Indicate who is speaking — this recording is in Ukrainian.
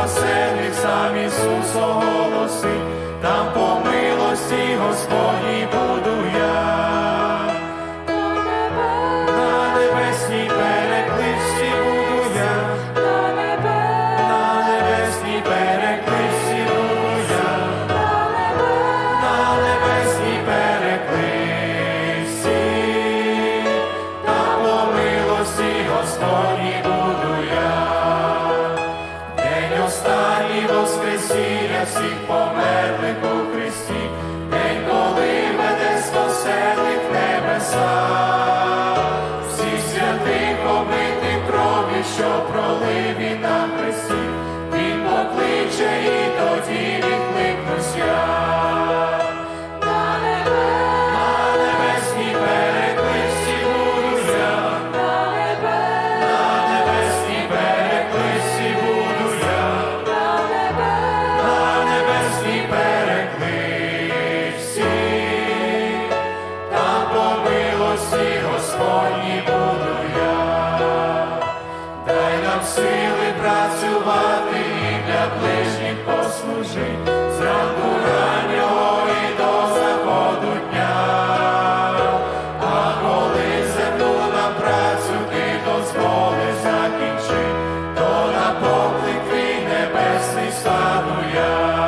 Speaker 1: спасених сам Ісус оголосить, там помер. Воскресіння всіх померлих у Христі, день, коли веде спасених небеса, всі святих омитих крові, що пролив він на Христі, він покличе нам сили працювати і для ближніх послужити зранку раннього і до заходу дня, а коли землю нам працю ти дозволи закінчи, то на поклик твій небесний стану я.